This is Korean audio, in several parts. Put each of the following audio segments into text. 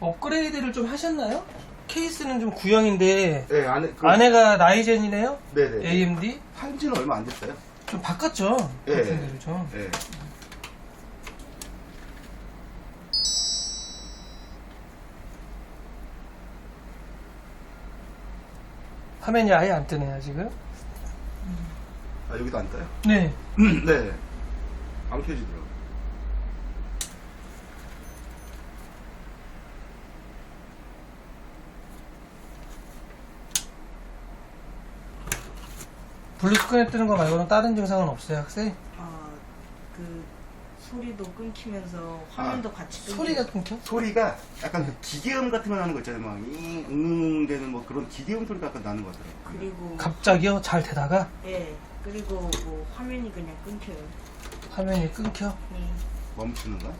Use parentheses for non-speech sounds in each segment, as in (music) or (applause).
업그레이드를 좀 하셨나요? 케이스는 좀 구형인데 네, 안에 그, 안에가 라이젠이네요? 네네. AMD? 한지는 얼마 안 됐어요. 좀 바꿨죠? 예. 데를 좀. 네. 화면이 아예 안 뜨네요 지금. 아 여기도 안 떠요? 네. (clears throat) 네. 안 켜지더라고. 블루 스크린 뜨는 거 말고는 다른 증상은 없어요 학생? 아, 그 소리도 끊기면서 화면도 같이 끊기 소리가 끊겨? 소리가 약간 그 기계음 같은 거 나는 거 있잖아요. 막 잉 응 되는 뭐 그런 기계음 소리가 약간 나는 것 같더라고요. 그리고 갑자기요? 잘 되다가 예 그리고 뭐 화면이 그냥 끊겨요. 화면이 끊겨? 네. 멈추는 거?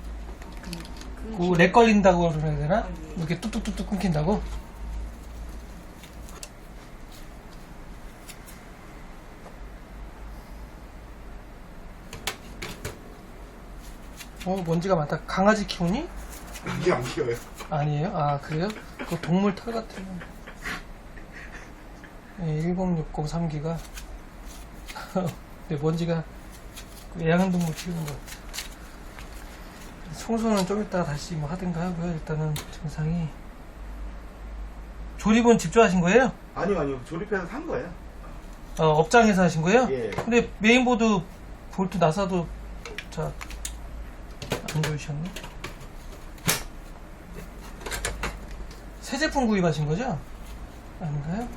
그냥 그 끊기. 렉 걸린다고 그래야 되나? 아, 예. 이렇게 뚝뚝뚝뚝 끊긴다고? 어 먼지가 많다 강아지 키우니? 이게 안 키워요. 아니에요? 아 그래요? 그 동물 털 같은 네, 1060 3기가 네, 먼지가 그 애완동물 키우는 것 같아요 청소는 좀 이따 다시 뭐 하든가 하고요 일단은 증상이 조립은 직접 하신 거예요? 아니요, 아니요. 조립해서 산 거예요. 어, 업장에서 하신 거예요? 예. 근데 메인보드 볼트 나사도 자 안 좋으셨네 새 제품 구입하신 거죠? 아닌가요?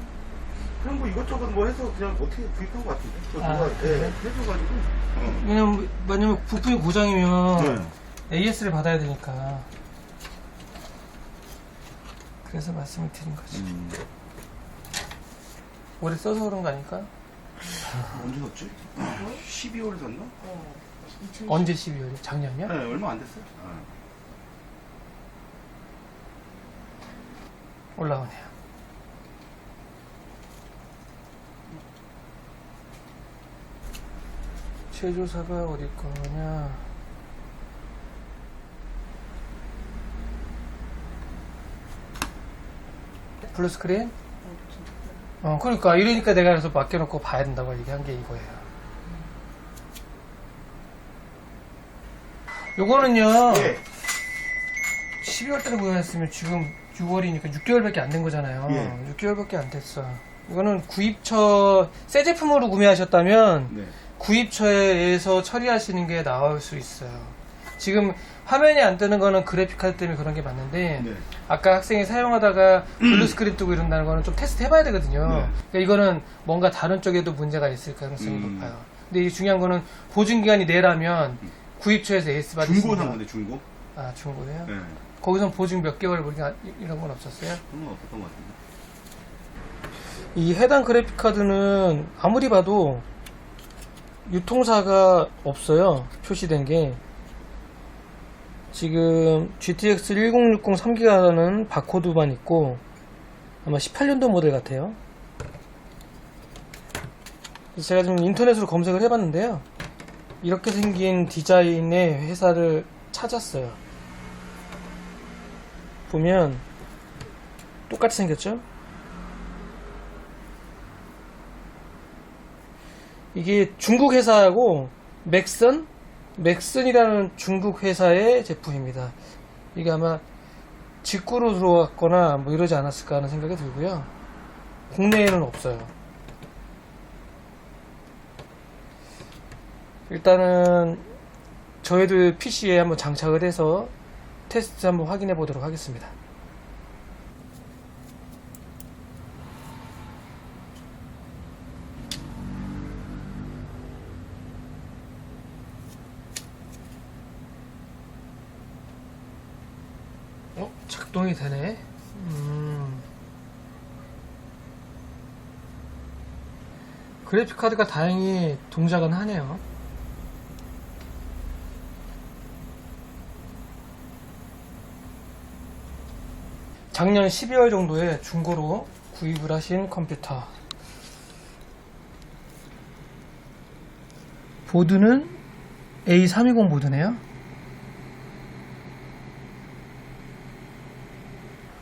그냥 뭐 이것저것 뭐 해서 그냥 어떻게 구입한 것 같은데. 저 아, 누가 예, 그래요? 해줘가지고. 어. 왜냐면, 왜냐면 부품이 고장이면 네. AS를 받아야 되니까. 그래서 말씀을 드린 거지. 음. 오래 써서 그런 거 아닐까? 언제 샀지? 12월에 샀나? 어, 2010 언제 12월이? 작년이요? 네, 얼마 안 됐어요. 어. 올라오네요. 제조사가 어디 거냐? 블루 스크린? 어, 그러니까 이러니까 내가 그래서 맡겨놓고 봐야 된다고 얘기한 게 이거예요. 요거는요. 예. 12월 달에 구매했으면 지금 6월이니까 6개월밖에 안 된 거잖아요. 예. 6개월밖에 안 됐어. 이거는 구입처 새 제품으로 구매하셨다면 네. 구입처에서 처리하시는 게 나을 수 있어요. 지금 화면이 안 뜨는 거는 그래픽 카드 때문에 그런 게 맞는데 네. 아까 학생이 사용하다가 블루 스크린 뜨고 이런다는 거는 좀 테스트 해봐야 되거든요. 네. 그러니까 이거는 뭔가 다른 쪽에도 문제가 있을 가능성이 음. 높아요. 근데 이게 중요한 거는 보증 기간이 내라면 구입처에서 AS 받을 수 중고 산 건데, 중고? 아 중고네요. 네. 거기선 보증 몇 개월 뭐 이런 이런 건 없었어요? 그런 건 없었던 것 같은데. 이 해당 그래픽 카드는 아무리 봐도 유통사가 없어요. 표시된 게. 지금 GTX 1060 3기가는 바코드만 있고 아마 18년도 모델 같아요. 제가 지금 인터넷으로 검색을 해봤는데요. 이렇게 생긴 디자인의 회사를 찾았어요. 보면 똑같이 생겼죠? 이게 중국 회사하고 맥선? 맥선이라는 중국 회사의 제품입니다. 이게 아마 직구로 들어왔거나 뭐 이러지 않았을까 하는 생각이 들고요. 국내에는 없어요. 일단은 저희도 PC에 한번 장착을 해서 테스트 한번 확인해 보도록 하겠습니다. 어? 작동이 되네. 음. 그래픽 카드가 다행히 동작은 하네요. 작년 12월 정도에 중고로 구입을 하신 컴퓨터. 보드는 A320 보드네요.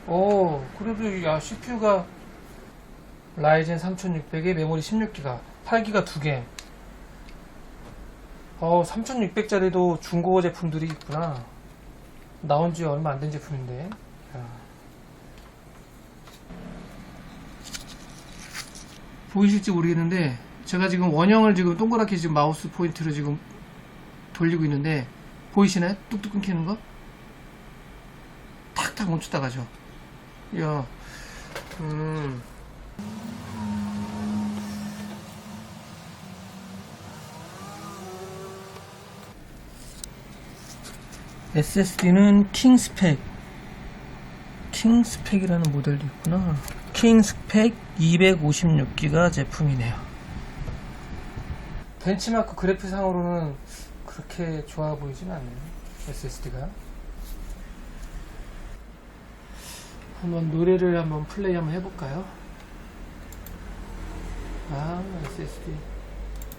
오, 그래도 야 CPU가 라이젠 3600에 메모리 16기가, 8기가 2개. 어, 3600짜리도 중고 제품들이 있구나. 나온 지 얼마 안 된 제품인데. 야. 보이실지 모르겠는데, 제가 지금 원형을 지금 동그랗게 지금 마우스 포인트로 지금 돌리고 있는데, 보이시나요? 뚝뚝 끊기는 거? 탁탁 멈췄다 가죠. 야, 음. SSD는 킹스펙. 킹스펙이라는 모델도 있구나. 킹 스펙 256기가 제품이네요. 벤치마크 그래픽상으로는 그렇게 좋아 보이진 않네요. SSD가. 한번 노래를 한번 플레이 한번 해볼까요? 아, SSD.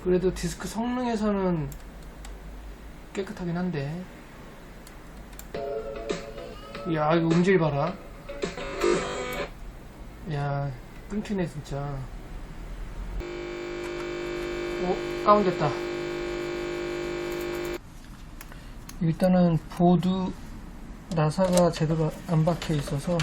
그래도 디스크 성능에서는 깨끗하긴 한데. 야, 이거 음질 봐라. 야, 끊기네, 진짜. 오, 다운됐다. 일단은 보드 나사가 제대로 안 박혀 있어서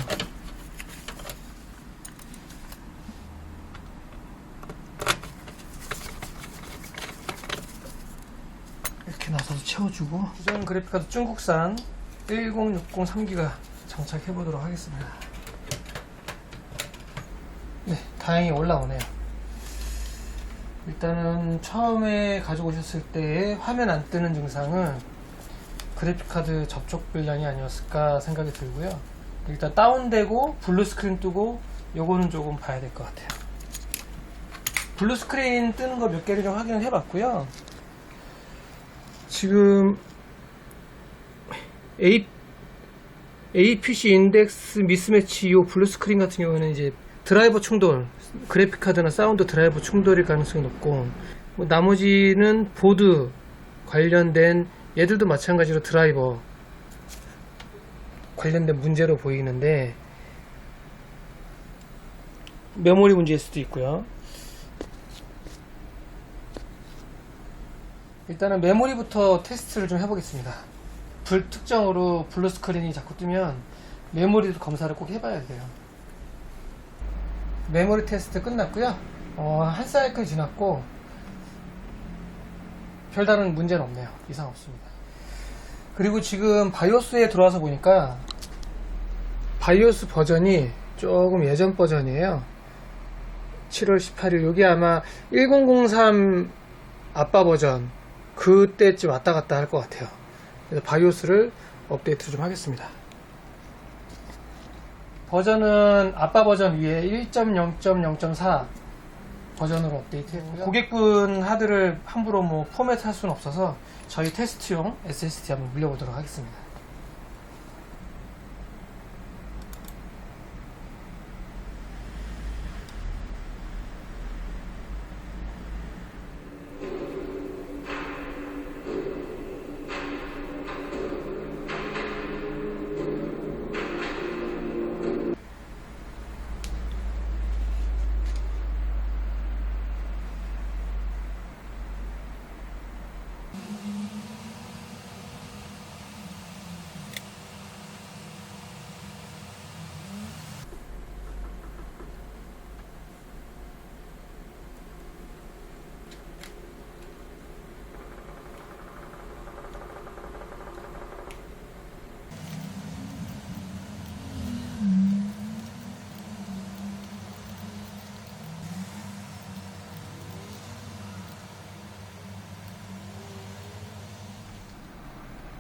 이렇게 나사도 채워주고 주전 그래픽카드 중국산 1060 3기가 장착해 보도록 하겠습니다. 네, 다행히 올라오네요. 일단은 처음에 가져오셨을 때 화면 안 뜨는 증상은 그래픽카드 접촉 불량이 아니었을까 생각이 들고요. 일단 다운되고 블루 스크린 뜨고 요거는 조금 봐야 될 것 같아요. 블루 스크린 뜨는 거 몇 개를 좀 확인을 해봤고요. 지금 A, APC 인덱스 미스매치 이 블루 스크린 같은 경우에는 이제 드라이버 충돌, 그래픽카드나 사운드 드라이버 충돌일 가능성이 높고 뭐 나머지는 보드 관련된 얘들도 마찬가지로 드라이버 관련된 문제로 보이는데 메모리 문제일 수도 있고요. 일단은 메모리부터 테스트를 좀 해보겠습니다. 불특정으로 블루 스크린이 자꾸 뜨면 메모리도 검사를 꼭 해봐야 돼요. 메모리 테스트 끝났고요. 어, 한 사이클 지났고 별다른 문제는 없네요. 이상 없습니다. 그리고 지금 바이오스에 들어와서 보니까 바이오스 버전이 조금 예전 버전이에요. 7월 18일 여기 아마 1003 아빠 버전 그때쯤 왔다 갔다 할 것 같아요. 그래서 바이오스를 업데이트 좀 하겠습니다. 버전은 아빠 버전 위에 1.0.0.4 버전으로 업데이트 했고요. 고객분 하드를 함부로 뭐 포맷 할 수는 없어서 저희 테스트용 SSD 한번 물려보도록 하겠습니다.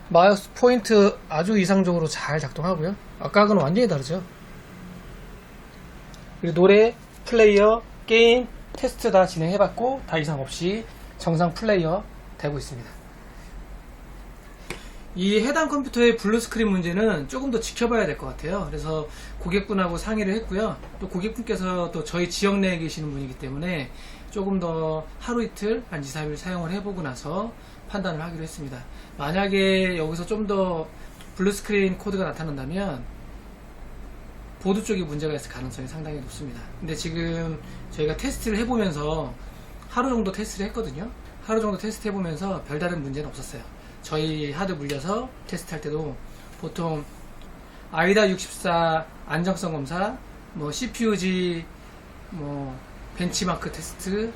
마우스 포인트 아주 이상적으로 잘 작동하고요. 아까하고는 완전히 다르죠. 그리고 노래, 플레이어, 게임, 테스트 다 진행해봤고 다 이상 없이 정상 플레이어 되고 있습니다. 이 해당 컴퓨터의 블루 스크린 문제는 조금 더 지켜봐야 될 것 같아요. 그래서 고객분하고 상의를 했고요. 또 고객분께서 또 저희 지역 내에 계시는 분이기 때문에 조금 더 하루 이틀, 한 2, 3일 사용을 해보고 나서 판단을 하기로 했습니다. 만약에 여기서 좀 더 블루 스크린 코드가 나타난다면 보드 쪽에 문제가 있을 가능성이 상당히 높습니다. 근데 지금 저희가 테스트를 해보면서 하루 정도 테스트를 했거든요. 하루 정도 테스트 해보면서 별다른 문제는 없었어요. 저희 하드 물려서 테스트할 때도 보통 아이다 64 안정성 검사, 뭐 CPUG, 뭐 벤치마크 테스트,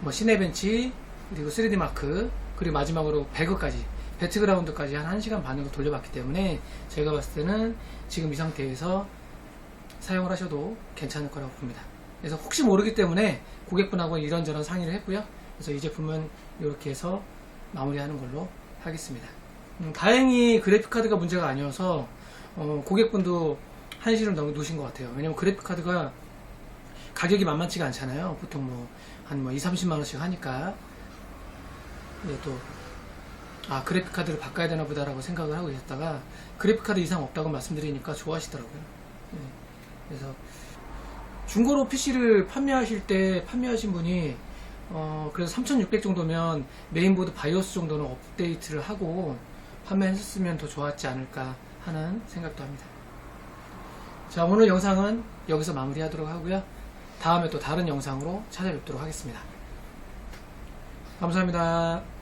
뭐 시네벤치, 그리고 3D 마크, 그리고 마지막으로 배그까지, 배트그라운드까지 한 1시간 반으로 돌려봤기 때문에 제가 봤을 때는 지금 이 상태에서 사용을 하셔도 괜찮을 거라고 봅니다. 그래서 혹시 모르기 때문에 고객분하고 이런저런 상의를 했고요. 그래서 이 제품은 이렇게 해서 마무리하는 걸로 하겠습니다. 음, 다행히 그래픽카드가 문제가 아니어서 어, 고객분도 한시름 너무 놓으신 것 같아요. 왜냐면 그래픽카드가 가격이 만만치가 않잖아요. 보통 뭐, 한뭐 2, 30만원씩 하니까. 근데 또, 아, 그래픽카드를 바꿔야 되나 보다라고 생각을 하고 계셨다가, 그래픽카드 이상 없다고 말씀드리니까 좋아하시더라고요. 네. 그래서, 중고로 PC를 판매하실 때 판매하신 분이, 어, 그래서 3600 정도면 메인보드 바이오스 정도는 업데이트를 하고 판매했으면 더 좋았지 않을까 하는 생각도 합니다. 자, 오늘 영상은 여기서 마무리하도록 하고요. 다음에 또 다른 영상으로 찾아뵙도록 하겠습니다. 감사합니다.